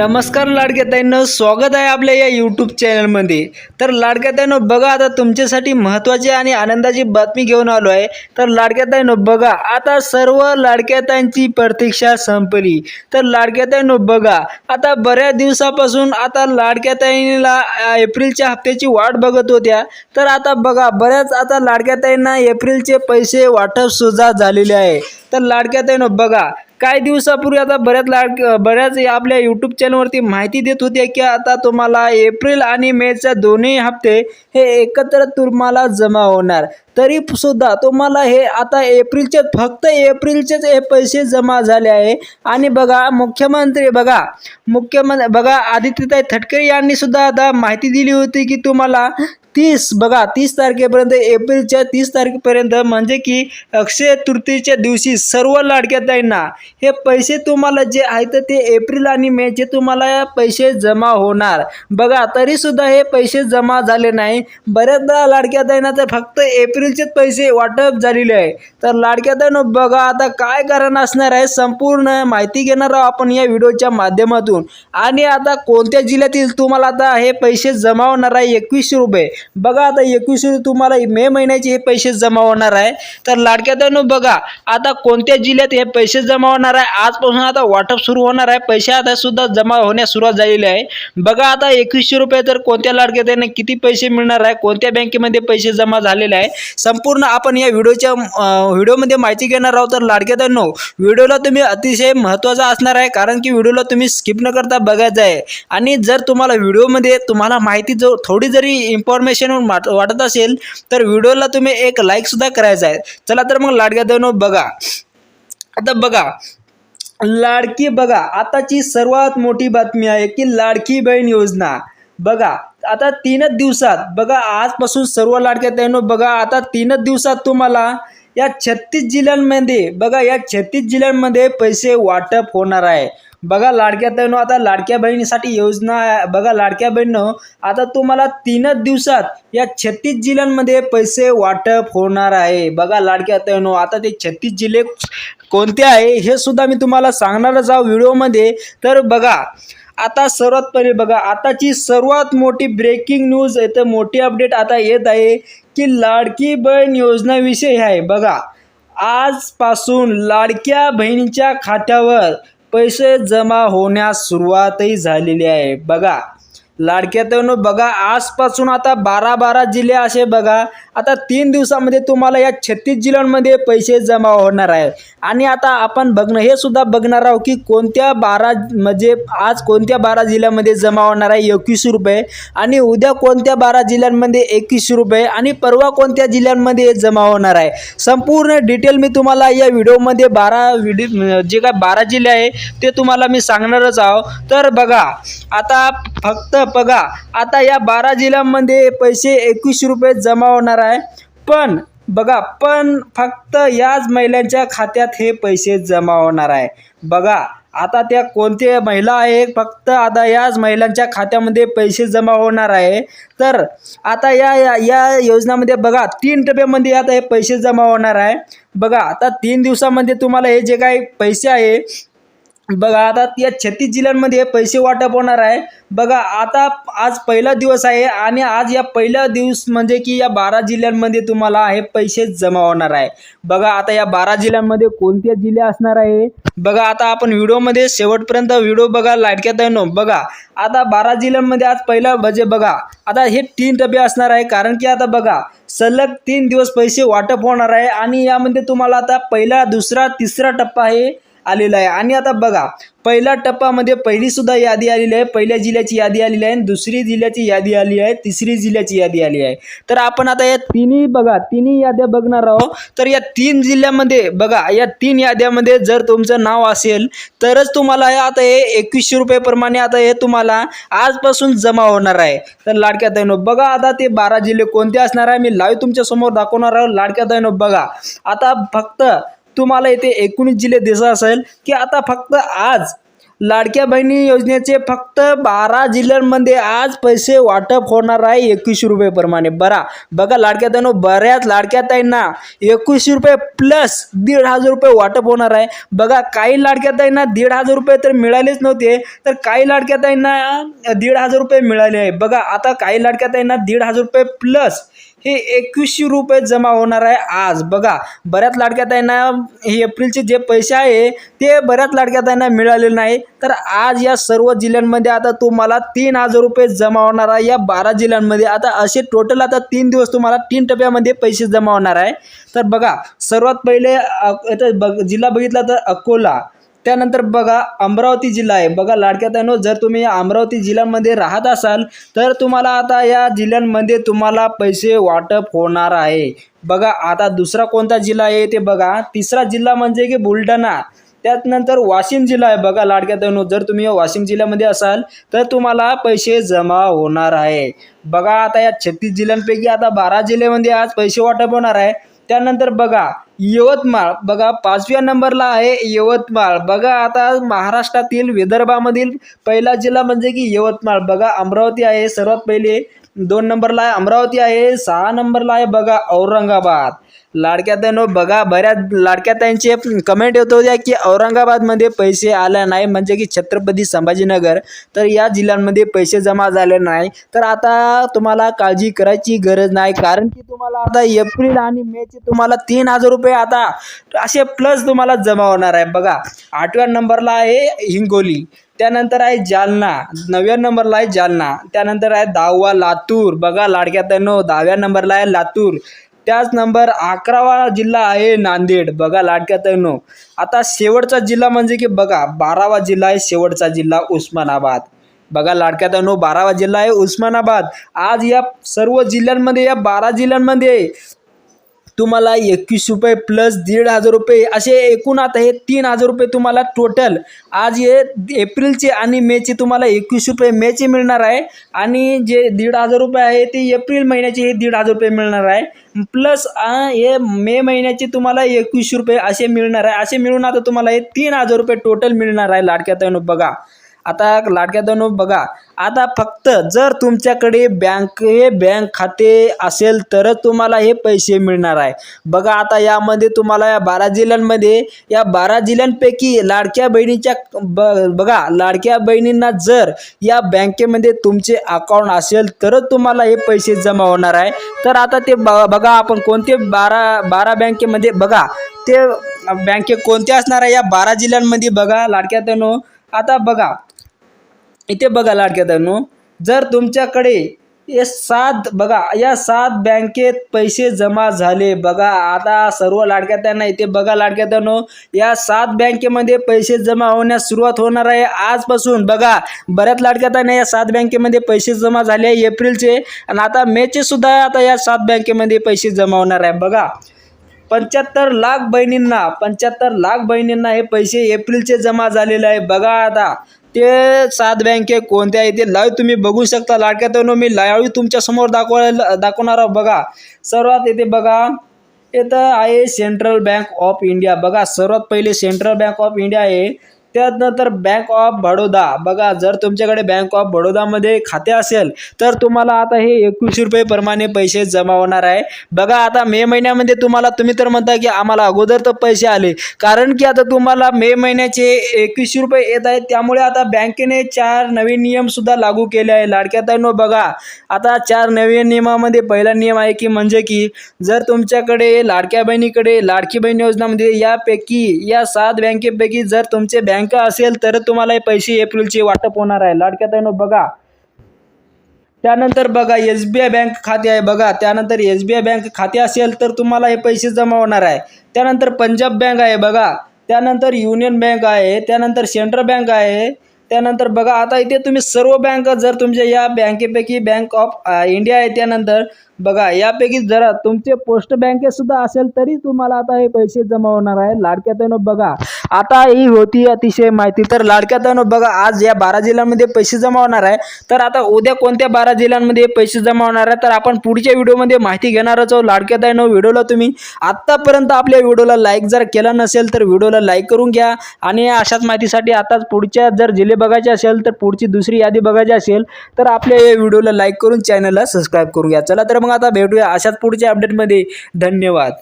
नमस्कार लाडक्याताईंनो स्वागत आहे आपल्या या यूट्यूब चॅनलमध्ये तर लाडक्यातांनो बघा आता तुमच्यासाठी महत्त्वाची आणि आनंदाची बातमी घेऊन आलो आहे. तर लाडक्यातांनो बघा आता सर्व लाडक्याताईंची प्रतीक्षा संपली. तर लाडक्यातांनो बघा आता बऱ्याच दिवसापासून आता लाडक्याताईला एप्रिलच्या हप्त्याची वाट बघत होत्या. तर आता बघा बऱ्याच आता लाडक्याताईंना एप्रिलचे पैसे वाटप सुद्धा झालेले आहे. तर लाडक्यातांनो बघा काही दिवसापूर्वी आता बऱ्याच लाड बऱ्याच आपल्या यूट्यूब चॅनलवरती माहिती देत होते की आता तुम्हाला एप्रिल आणि मेच्या दोन्ही हप्ते हे एकत्र तुम्हाला जमा होणार. तरी सुद्धा तुम्हाला हे आता एप्रिलचे फक्त एप्रिलचेच हे पैसे जमा झाले आहे. आणि बघा मुख्यमंत्री बघा मुख्यमंत्री बघा आदित्यताई थटकरे यांनी सुद्धा आता माहिती दिली होती की तुम्हाला तीस बघा तीस तारखेपर्यंत एप्रिलच्या तीस तारखेपर्यंत म्हणजे की अक्षय तृतीयेच्या दिवशी सर्व लाडक्या ताईंना हे पैसे तुम्हाला जे आहेत ते एप्रिल आणि मेचे तुम्हाला पैसे जमा होणार. बघा तरीसुद्धा हे पैसे जमा झाले नाही. बऱ्याचदा लाडक्या ताईंना तर फक्त एप्रिलचेच पैसे वाटप झालेले आहे. तर लाडक्या ताईनो बघा आता काय कारण असणार आहे संपूर्ण माहिती घेणार आहोत आपण या व्हिडिओच्या माध्यमातून. आणि आता कोणत्या जिल्ह्यातील तुम्हाला आता हे पैसे जमा होणार आहे? एकवीसशे रुपये. बघा आता एकवीसशे तुम्हाला मे महिन्याचे हे पैसे जमा होणार आहे. तर लाडक्यातनं बघा आता कोणत्या जिल्ह्यात हे पैसे जमा होणार आहे? आजपासून आता वाटप सुरू होणार आहे. पैसे आता सुद्धा जमा होण्यास सुरुवात झालेली आहे. बघा आता एकवीसशे रुपये तर कोणत्या लाडक्यात किती पैसे मिळणार आहे? कोणत्या बँकेमध्ये पैसे जमा झालेले आहे? संपूर्ण आपण या व्हिडिओच्या व्हिडिओमध्ये माहिती घेणार आहोत. तर लाडक्या नो व्हिडिओला तुम्ही अतिशय महत्त्वाचा असणार आहे. कारण की व्हिडिओला तुम्ही स्किप न करता बघायचं आहे आणि जर तुम्हाला व्हिडिओमध्ये तुम्हाला माहिती जो थोडी जरी इन्फॉर्मेशन वाटत असेल तर व्हिडिओला तुम्ही एक लाईकसुद्धा करायचा आहे. चला तर मग लाडक्या ताईंनो बघा. आता बघा. लाडकी बघा आताची सर्वात मोठी बातमी आहे की लाडकी बहीण योजना. बघा आता तीनच दिवसात बघा आजपासून सर्व लाडक्या ताईंनो बघा आता तीनच दिवसात तुम्हाला या छत्तीस जिल्ह्यांमध्ये बघा या छत्तीस जिल्ह्यांमध्ये पैसे वाटप होणार आहे. बघा लाडक्या बहिणो आता लाडक्या बहिणीसाठी योजना बघा लाडक्या बहिणीनं आता तुम्हाला तीनच दिवसात या छत्तीस जिल्ह्यांमध्ये पैसे वाटप होणार आहे. बघा लाडक्या तैनो आता ते छत्तीस जिल्हे कोणते आहे हे सुद्धा मी तुम्हाला सांगणारच आहो व्हिडिओमध्ये. तर बघा आता सर्वात पहिले बघा आताची सर्वात मोठी ब्रेकिंग न्यूज येतं मोठी अपडेट आता येत आहे की लाडकी बहीण योजनाविषयी आहे. बघा आजपासून लाडक्या बहिणीच्या खात्यावर पैसे जमा होण्यास सुरुवातही झालेली आहे. बघा लाडक्या तरुण बघा आजपासून आता बारा बारा जिल्हे असे बघा. आता तीन दिवसामध्ये तुम्हाला या छत्तीस जिल्ह्यांमध्ये पैसे जमा होणार आहे. आणि आता आपण बघणं हे सुद्धा बघणार आहोत की कोणत्या बारा म्हणजे आज कोणत्या बारा जिल्ह्यामध्ये जमा होणार आहे एकवीस रुपये. आणि उद्या कोणत्या बारा जिल्ह्यांमध्ये एकवीस रुपये. आणि परवा कोणत्या जिल्ह्यांमध्ये जमा होणार आहे. संपूर्ण डिटेल मी तुम्हाला या व्हिडिओमध्ये बारा व्हिडिओ जे काय बारा जिल्हे आहे ते तुम्हाला मी सांगणारच आहो तर बघा आता फक्त बघा. आता या बारा जिल्ह्यांमध्ये पैसे एकवीस रुपये जमा होणार आहे. पण बघा पण फक्त याच महिलांच्या खात्यात हे पैसे जमा होणार आहे. बघा आता त्या कोणत्या महिला आहे? फक्त आता याच महिलांच्या खात्यामध्ये पैसे जमा होणार आहे. तर आता या या या योजनामध्ये बघा तीन टप्प्यामध्ये आता हे पैसे जमा होणार आहे. बघा आता तीन दिवसामध्ये तुम्हाला हे जे काही पैसे आहे बघा आता या छत्तीस जिल्ह्यांमध्ये पैसे वाटप होणार आहे. बघा आता आज पहिला दिवस आहे आणि आज या पहिला दिवस म्हणजे की या बारा जिल्ह्यांमध्ये तुम्हाला हे पैसे जमा होणार आहे. बघा आता या बारा जिल्ह्यांमध्ये कोणते जिल्हे असणार आहे? बघा आता आपण व्हिडिओमध्ये शेवटपर्यंत व्हिडिओ बघा लाटक्यात ताईंनो. बघा आता बारा जिल्ह्यांमध्ये आज पहिला म्हणजे बघा आता हे तीन टप्पे असणार आहे. कारण की आता बघा सलग तीन दिवस पैसे वाटप होणार आहे आणि यामध्ये तुम्हाला आता पहिला दुसरा तिसरा टप्पा आहे. आलेला आहे. आणि आता बघा पहिल्या टप्प्यामध्ये पहिलीसुद्धा यादी आलेली आहे. पहिल्या जिल्ह्याची यादी आलेली आहे आणि दुसरी जिल्ह्याची यादी आली आहे. तिसरी जिल्ह्याची यादी आली आहे. तर आपण आता या तिन्ही बघा तिन्ही याद्या बघणार आहोत. तर या तीन जिल्ह्यामध्ये बघा या तीन याद्यामध्ये जर तुमचं नाव असेल तरच तुम्हाला आता हे एकवीसशे रुपयेप्रमाणे आता हे तुम्हाला आजपासून जमा होणार आहे. तर लाडक्या दैनो बघा आता ते बारा जिल्हे कोणते असणार आहे मी लाईव्ह तुमच्यासमोर दाखवणार आहोत. लाडक्या दैनो बघा. आता फक्त तुम्हाला इथे एकोणीस जिल्हे दिसत असेल की आता फक्त आज लाडक्या बहिणी योजनेचे फक्त बारा जिल्ह्यांमध्ये आज पैसे वाटप होणार आहे एकवीसशे रुपयेप्रमाणे बरा बघा लाडक्या ताईंनो बऱ्याच लाडक्या ताईंना एकवीसशे रुपये प्लस दीड हजार रुपये वाटप होणार आहे. बघा काही लाडक्या ताईंना दीड हजार रुपये तर मिळालेच नव्हते तर काही लाडक्या ताईंना दीड हजार रुपये मिळाले आहे. बघा आता काही लाडक्या ताईंना दीड हजार रुपये प्लस हे एकवीसशे रुपये जमा होणार आहे आज. बघा बऱ्याच लाडक्या ताईंना हे एप्रिलचे जे पैसे आहे ते बऱ्याच लाडक्या ताईंना मिळाले नाही. तर आज या सर्व जिल्ह्यांमध्ये आता तुम्हाला तीन हजार रुपये जमा होणार आहे. या बारा जिल्ह्यांमध्ये आता असे टोटल आता तीन दिवस तुम्हाला तीन टप्प्यामध्ये पैसे जमा होणार आहे. तर बघा सर्वात पहिले बघ जिल्हा बघितला तर अकोला त्यानंतर बघा अमरावती जिल्हा आहे. बघा लाडक्या जर तुम्ही या अमरावती जिल्ह्यामध्ये राहत असाल तर तुम्हाला आता या जिल्ह्यांमध्ये तुम्हाला पैसे वाटप होणार आहे. बघा आता दुसरा कोणता जिल्हा आहे ते बघा. तिसरा जिल्हा म्हणजे की बुलढाणा. त्यानंतर वाशिम जिल्हा आहे. बघा लाडक्या ताईंनो जर तुम्ही वाशिम जिल्ह्यामध्ये असाल तर तुम्हाला पैसे जमा होणार आहे. बघा आता या छत्तीस जिल्ह्यांपैकी आता बारा जिल्ह्यामध्ये आज पैसे वाटप होणार आहे. त्यानंतर बघा यवतमाळ. बघा पाचव्या नंबरला आहे यवतमाळ. बघा आता महाराष्ट्रातील विदर्भामधील पहिला जिल्हा म्हणजे की यवतमाळ. बघा अमरावती आहे सर्वात पहिले दोन नंबरला आहे अमरावती आहे सहा नंबरला आहे बघा औरंगाबाद. लाडक्या ताईंनो बघा बऱ्याच लाडक्या ताईंचे कमेंट येत होत्या की औरंगाबादमध्ये पैसे आले नाही म्हणजे की छत्रपती संभाजीनगर तर या जिल्ह्यांमध्ये पैसे जमा झाले नाही. तर आता तुम्हाला काळजी करायची गरज नाही कारण की तुम्हाला आता एप्रिल आणि मेचे तुम्हाला तीन हजार रुपये आता असे प्लस तुम्हाला जमा होणार आहे. बघा आठव्या नंबरला आहे हिंगोली त्यानंतर आहे जालना नवव्या नंबरला आहे जालना त्यानंतर आहे दहावा लातूर. बघा लाडक्या त्यानो दहाव्या नंबरला आहे लातूर. त्याच नंबर अकरावा जिल्हा आहे नांदेड. बघा लाटक्यात नो आता शेवटचा जिल्हा म्हणजे की बघा बारावा जिल्हा आहे शेवटचा जिल्हा उस्मानाबाद. बघा लाडक्यात नो बारावा जिल्हा आहे उस्मानाबाद. आज या सर्व जिल्ह्यांमध्ये या बारा जिल्ह्यांमध्ये तुम्हाला एकवीस रुपये प्लस दीड हजार रुपये असे एकूण आता हे तीन हजार रुपये तुम्हाला टोटल आज हे एप्रिलचे आणि मेचे तुम्हाला एकवीस रुपये मेचे मिळणार आहे. आणि जे दीड हजार रुपये आहे ते एप्रिल महिन्याचे हे दीड हजार रुपये मिळणार आहे. प्लस हे मे महिन्याचे तुम्हाला एकवीस रुपये असे मिळणार आहे. असे मिळून आता तुम्हाला हे तीन हजार रुपये टोटल मिळणार आहे लाडक्या ताईंनो बघा. आता लाडक्या ताईंनो बघा. आता फक्त जर तुमच्याकडे बँक हे बँक खाते असेल तरच तुम्हाला हे पैसे मिळणार आहे. बघा आता यामध्ये तुम्हाला या बारा जिल्ह्यांमध्ये या बारा जिल्ह्यांपैकी लाडक्या बहिणीच्या ब बघा लाडक्या बहिणींना जर या बँकेमध्ये तुमचे अकाउंट असेल तरच तुम्हाला हे पैसे जमा होणार आहे. तर आता ते ब बघा आपण कोणते बारा बारा बँकेमध्ये बघा ते बँके कोणते असणार आहे? या बारा जिल्ह्यांमध्ये बघा लाडक्या ताईंनो आता बघा. इथे बघा लाडक्या जर तुमच्याकडे हे सात बघा या सात बँकेत पैसे जमा झाले बघा आता सर्व लाडक्या त्यांना इथे बघा लाडक्या ताईंनो या सात बँकेमध्ये पैसे जमा होण्यास सुरुवात होणार आहे आजपासून. बघा बऱ्याच लाडक्यातांना या सात बँकेमध्ये पैसे जमा झाले आहे एप्रिलचे आणि आता मेचे सुद्धा आता या सात बँकेमध्ये पैसे जमा होणार आहे. बघा पंच्याहत्तर लाख बहिणींना पंच्याहत्तर लाख बहिणींना हे पैसे एप्रिलचे जमा झालेले आहे. बघा आता ते सात बँके कोणत्या आहे ते लाईव्ह तुम्ही बघू शकता. लाडक्या मी लाईव्ह तुमच्यासमोर दाखवायला दाखवणार आहोत. बघा सर्वात येथे बघा इथं आहे सेंट्रल बँक ऑफ इंडिया बघा सर्वात पहिले सेंट्रल बँक ऑफ इंडिया आहे. त्यानंतर बँक ऑफ बडोदा बघा जर तुमच्याकडे बँक ऑफ बडोदामध्ये खाते असेल तर तुम्हाला आता हे एकवीसशे रुपये प्रमाणे पैसे जमा होणार आहे. बघा आता मे महिन्यामध्ये तुम्हाला तुम्ही तर म्हणता की आम्हाला अगोदर तर पैसे आले. कारण की आता तुम्हाला मे महिन्याचे एकवीसशे रुपये येत आहेत त्यामुळे आता बँकेने चार नवीन नियमसुद्धा लागू केले आहे. लाडक्या नो बघा आता चार नवीन नियमामध्ये पहिला नियम आहे की म्हणजे की जर तुमच्याकडे लाडक्या बहिणीकडे लाडकी बहीण योजनामध्ये यापैकी या सात बँकेपैकी जर तुमचे बँक असेल तर तुम्हाला हे पैसे एप्रिलचे वाटप होणार आहे. लाडक्या तैनो बघा. त्यानंतर बघा एस बी आय बँक खाते आहे. बघा त्यानंतर एस बी आय बँक खाते असेल तर तुम्हाला हे पैसे जमा होणार आहे. त्यानंतर पंजाब बँक आहे बघा. त्यानंतर युनियन बँक आहे. त्यानंतर सेंट्रल बँक आहे. त्यानंतर बघा आता इथे तुम्ही सर्व बँक जर तुमच्या या बँकेपैकी बँक ऑफ इंडिया आहे त्यानंतर बघा यापैकी जरा तुमचे पोस्ट बँकेसुद्धा असेल तरी तुम्हाला आता हे पैसे जमा होणार आहे. लाडक्या बघा. आता ही होती अतिशय माहिती. तर लाडक्या बहिणींनो बघा आज या बारा जिल्ह्यांमध्ये पैसे जमा होणार आहे. तर आता उद्या कोणत्या बारा जिल्ह्यांमध्ये पैसे जमा होणार आहे? तर आपण पुढच्या व्हिडिओमध्ये माहिती घेणारच आहोत. लाडक्या बहिणींनो व्हिडिओला तुम्ही आत्तापर्यंत आपल्या व्हिडिओला लाईक जर केला नसेल तर व्हिडिओला लाईक करून घ्या. आणि अशाच माहितीसाठी आताच पुढच्या जर जिल्हे बघायचे असेल तर पुढची दुसरी यादी बघायची असेल तर आपल्या या व्हिडिओला लाईक करून चॅनलला सबस्क्राईब करून घ्या. चला तर मग आता भेटूया अशाच पुढच्या अपडेटमध्ये धन्यवाद.